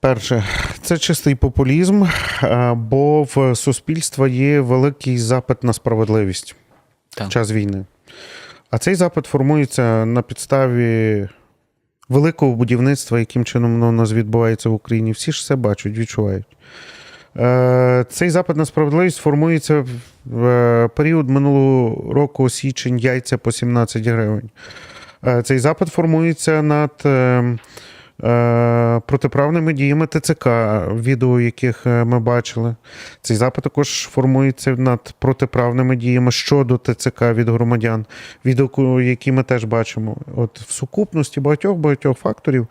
Перше, це чистий популізм, е, бо в суспільства є великий запит на справедливість Так. в час війни. А цей запит формується на підставі великого будівництва, яким чином воно у нас відбувається в Україні. Всі ж все бачать, відчувають. Е, Цей запит на справедливість формується в е, період минулого року січень яйця по 17 гривень. Цей запит формується над е, е, протиправними діями ТЦК, відео яких е, ми бачили. Цей запит також формується над протиправними діями щодо ТЦК від громадян, відео, які ми теж бачимо. От в сукупності багатьох багатьох факторів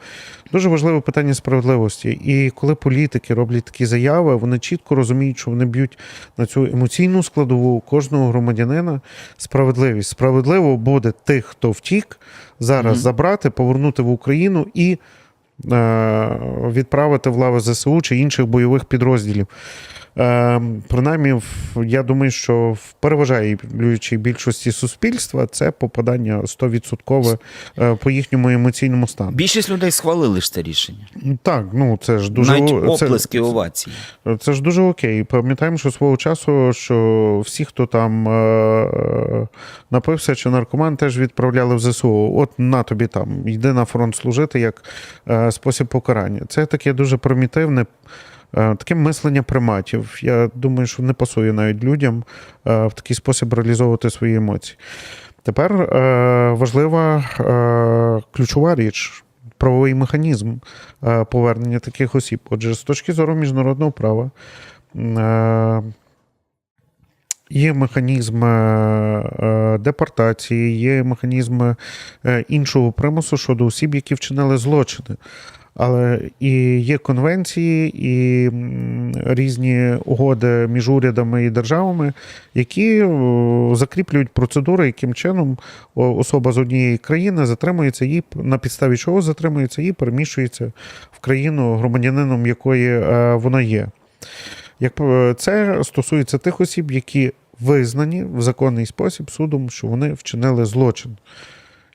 дуже важливе питання справедливості. І коли політики роблять такі заяви, вони чітко розуміють, що вони б'ють на цю емоційну складову кожного громадянина справедливість. Справедливо буде тих, хто втік, зараз Мгм. забрати, повернути в Україну і е, відправити в лави ЗСУ чи інших бойових підрозділів. Е, Принаймні, я думаю, що в переважаючій більшості суспільства це попадання 100% е, по їхньому емоційному стану. Більшість людей схвалили ж це рішення. Так, ну це ж дуже Навіть це- оплески овації. це ж дуже окей. Пам'ятаємо, що свого часу, що всі, хто там е, е, напився чи наркоман, теж відправляли в ЗСУ. От на тобі там, йди на фронт служити як е, спосіб покарання. Це таке дуже примітивне. е, Таке мислення приматів. Я думаю, що не пасує навіть людям е, в такий спосіб реалізовувати свої емоції. Тепер е, важлива ключова річ правовий механізм повернення таких осіб. Отже, з точки зору міжнародного права є механізм е, е, депортації, є механізм е, іншого примусу щодо осіб, які вчинили злочини. Але і є конвенції, і різні угоди між урядами і державами, які закріплюють процедури, яким чином особа з однієї країни затримується і на підставі чого затримується і переміщується в країну, громадянином якої вона є. Як е, це стосується тих осіб, які визнані в законний спосіб судом, що вони вчинили злочин,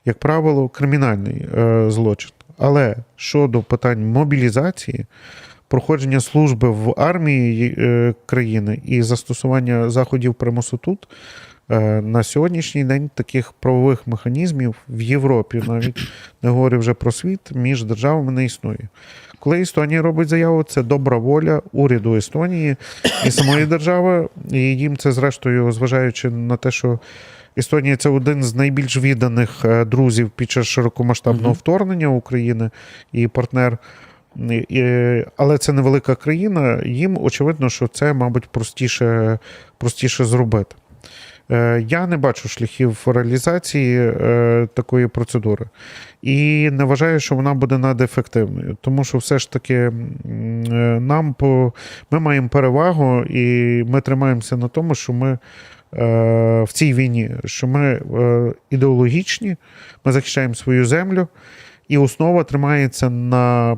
як правило, кримінальний е, злочин. Але щодо питань мобілізації, проходження служби в армії е, країни і застосування заходів примусу тут, на сьогоднішній день таких правових механізмів в Європі, навіть не говорю вже про світ, між державами не існує. Коли Естонія робить заяву, це добра воля уряду Естонії і самої держави, і їм це, зрештою, зважаючи на те, що Естонія це один з найбільш відданих е, друзів під час широкомасштабного вторгнення України і партнер. Але це невелика країна. Їм очевидно, що це, мабуть, простіше, простіше зробити. Е, Я не бачу шляхів реалізації е, такої процедури. І не вважаю, що вона буде надефективною. Тому що все ж таки е, нам по ми маємо перевагу, і ми тримаємося на тому, що ми в цій війні, що ми ідеологічні, ми захищаємо свою землю, і основа тримається на,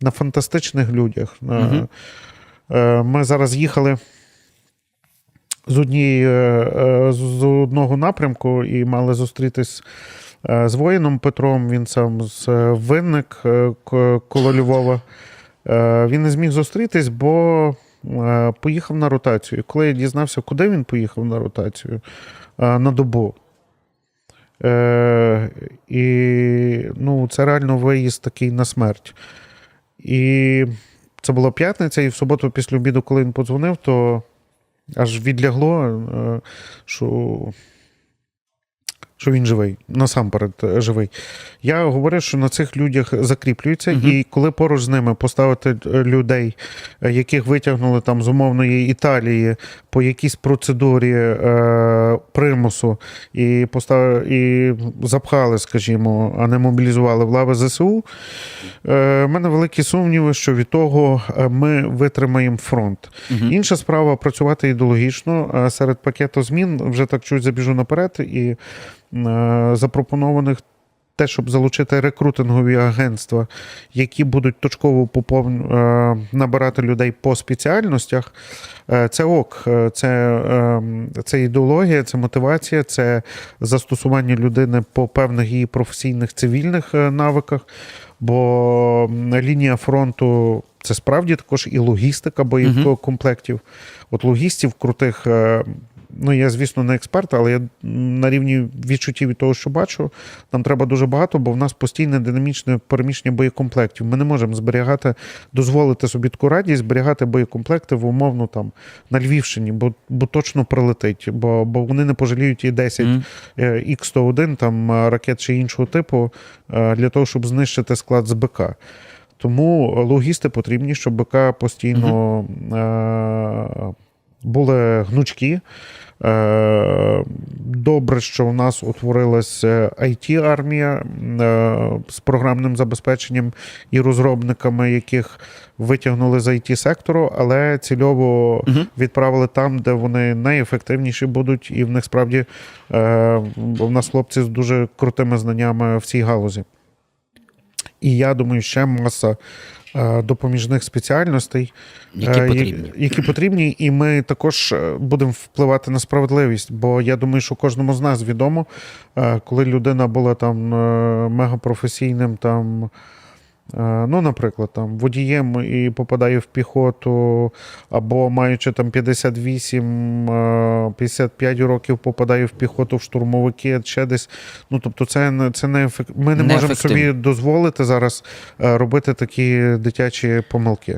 на фантастичних людях. Е, Ми зараз їхали з однієї е, е, з одного напрямку і мали зустрітись е, з воїном Петром. Він сам з винник коло Львова. Він не зміг зустрітись, бо поїхав на ротацію. Коли я дізнався, куди він поїхав на ротацію на добу. І ну, це реально виїзд такий на смерть. І це була п'ятниця, і в суботу після обіду, коли він подзвонив, то аж відлягло, е, що, що він живий, насамперед е, живий. Я говорю, що на цих людях закріплюється, Мгм. і коли поруч з ними поставити е, людей, е, яких витягнули там з умовної Італії по якійсь процедурі е, примусу і, постав... і запхали, скажімо, а не мобілізували в лави ЗСУ, е, в мене великі сумніви, що від того ми витримаємо фронт. Мгм. Інша справа працювати ідеологічно серед пакету змін. Вже так чуть забіжу наперед і запропонованих. Те, щоб залучити рекрутингові агентства, які будуть точково попов... е, набирати людей по спеціальностях, е, це ок, Е, це, е, це ідеологія, це мотивація, це застосування людини по певних її професійних цивільних е, навиках. Бо лінія фронту це справді також і логістика боєкомплектів. От логістів крутих. Ну, я, звісно, не експерт, але я на рівні відчуттів від того, що бачу, нам треба дуже багато, бо в нас постійне динамічне переміщення боєкомплектів. Ми не можемо зберігати, дозволити собі таку радість, зберігати боєкомплекти в умовно там на Львівщині, бо, бо точно прилетить, бо, бо вони не пожаліють і 10 Мгм. е, Х-101 там е, ракет чи іншого типу е, для того, щоб знищити склад з БК. Тому логісти потрібні, щоб БК постійно е, були гнучкі. Е, Добре, що у нас утворилась it армія з програмним забезпеченням і розробниками, яких витягнули з it сектору, але цільово відправили там, де вони найефективніші будуть, і в них справді е, в нас хлопці з дуже крутими знаннями в цій галузі. І я думаю, ще маса е, допоміжних спеціальностей, Які е, потрібні. які потрібні, і ми також е, будемо впливати на справедливість. Бо я думаю, що кожному з нас відомо, коли людина була там мегапрофесійним там. Е, Ну, наприклад, там водієм і попадає в піхоту, або маючи там 58, е, 55 років, попадає в піхоту в штурмовики, ще десь. Ну, тобто, це, не- це не ефект. ми не можемо Неефективно. собі дозволити зараз е, робити такі дитячі помилки.